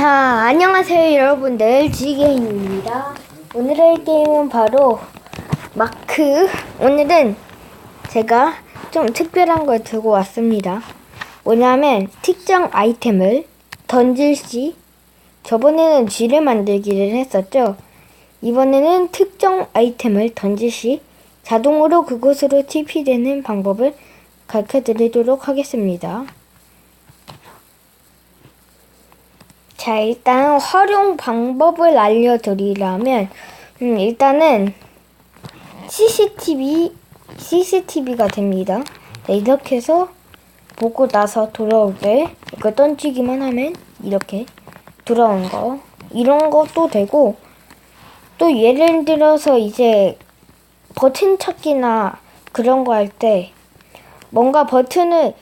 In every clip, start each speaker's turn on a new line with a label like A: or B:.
A: 자, 안녕하세요 여러분들 지게임입니다. 오늘의 게임은 바로 마크. 오늘은 제가 좀 특별한 걸 들고 왔습니다. 뭐냐면 특정 아이템을 던질 시 저번에는 쥐를 만들기를 했었죠. 이번에는 특정 아이템을 던질 시 자동으로 그곳으로 TP되는 방법을 가르쳐 드리도록 하겠습니다. 자, 일단 활용 방법을 알려드리려면, 음, 일단은 CCTV, CCTV가 됩니다. 자, 이렇게 해서 보고 나서 돌아올 때, 이거 던지기만 하면 이렇게 돌아온 거. 이런 것도 되고, 또 예를 들어서 이제 버튼 찾기나 그런 거 할 때, 뭔가 버튼을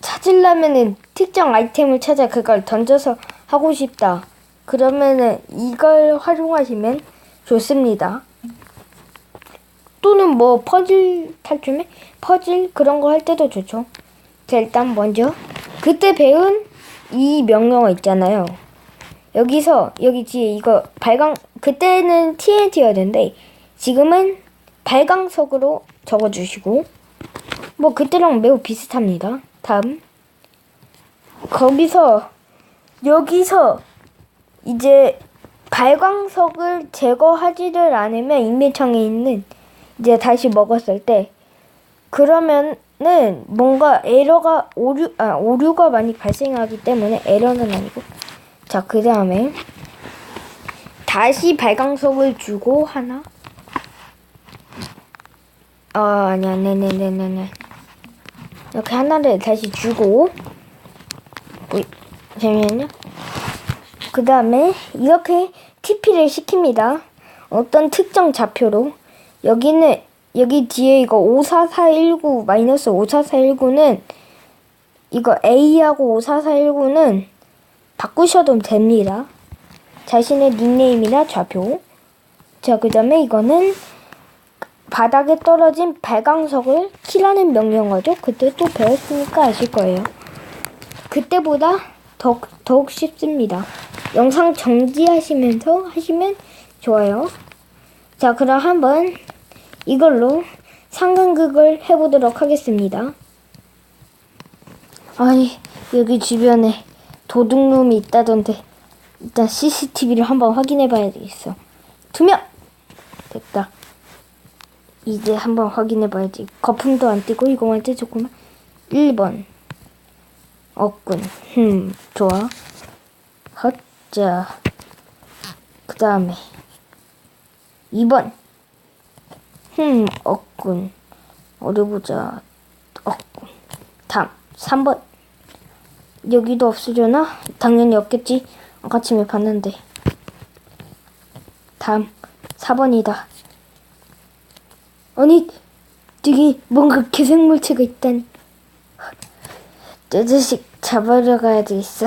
A: 찾으려면은 특정 아이템을 찾아 그걸 던져서 하고 싶다. 그러면은 이걸 활용하시면 좋습니다. 또는 뭐 퍼즐 탈출매? 퍼즐 그런 거 할 때도 좋죠. 자, 일단 먼저 그때 배운 이 명령어 있잖아요. 여기서 여기 뒤에 이거 발광 그때는 TNT였는데 지금은 발광석으로 적어주시고 뭐 그때랑 매우 비슷합니다. 다음 거기서 여기서 이제 발광석을 제거하지를 않으면 인벤창에 있는 이제 다시 먹었을 때 그러면은 뭔가 에러가 오류 아 오류가 많이 발생하기 때문에 에러는 아니고 자 그 다음에 다시 발광석을 주고 하나? 아 아니야. 네네네네네 이렇게 하나를 다시 주고 뭐, 잠시만요. 그 다음에 이렇게 TP를 시킵니다. 어떤 특정 좌표로 여기는 여기 뒤에 이거 54419 마이너스 54419는 이거 A하고 54419는 바꾸셔도 됩니다. 자신의 닉네임이나 좌표. 자, 그 다음에 이거는 바닥에 떨어진 발광석을 키라는 명령어죠. 그때 또 배웠으니까 아실 거예요. 그때보다 더욱, 더욱 쉽습니다. 영상 정지하시면서 하시면 좋아요. 자, 그럼 한번 이걸로 상관극을 해보도록 하겠습니다. 아니, 여기 주변에 도둑놈이 있다던데 일단 CCTV를 한번 확인해 봐야 되겠어. 두 명! 됐다. 이제 한번 확인해 봐야지. 거품도 안 띄고 이거만 떼줬구만. 1번. 없군. 흠, 좋아. 헛 자. 그 다음에 2번. 흠, 없군. 어디 보자. 없군. 다음 3번. 여기도 없으려나? 당연히 없겠지. 아까 아침에 봤는데. 다음 4번이다. 아니, 저기 뭔가 개생물체가 있다니. 저 자식 잡으러 가야 되겠어.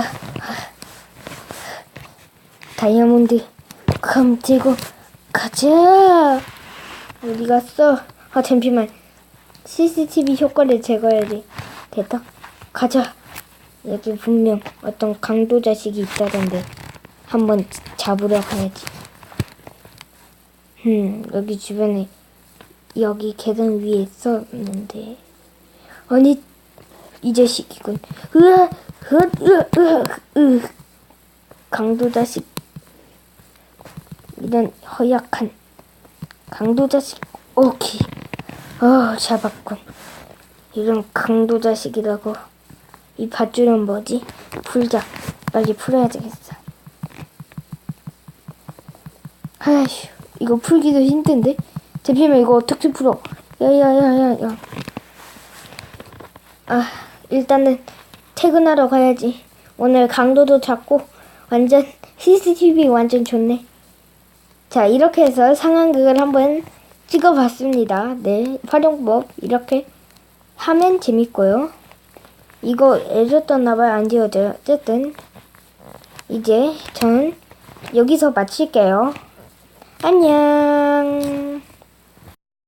A: 다이아몬드 감 들고 가자. 어디 갔어? 아 잠시만. CCTV 효과를 제거해야지. 됐다. 가자. 여기 분명 어떤 강도 자식이 있다던데 한번 잡으러 가야지. 음 여기 주변에 여기 계단 위에 있었는데 아니 이 자식이군. 으아, 으아, 으아, 으아, 으. 강도 자식. 이런 허약한 강도 자식. 오케이. 어, 잡았군. 이런 강도 자식이라고. 이 밧줄은 뭐지? 풀자. 빨리 풀어야 되겠어. 아휴, 이거 풀기도 힘든데? 잠시만, 이거 어떻게 풀어? 야야야야야. 아. 일단은 퇴근하러 가야지. 오늘 강도도 작고 완전 CCTV 완전 좋네. 자, 이렇게 해서 상황극을 한번 찍어봤습니다. 네, 활용법 이렇게 하면 재밌고요. 이거 애저 떴나봐요. 안 지워져요. 어쨌든 이제 전 여기서 마칠게요. 안녕.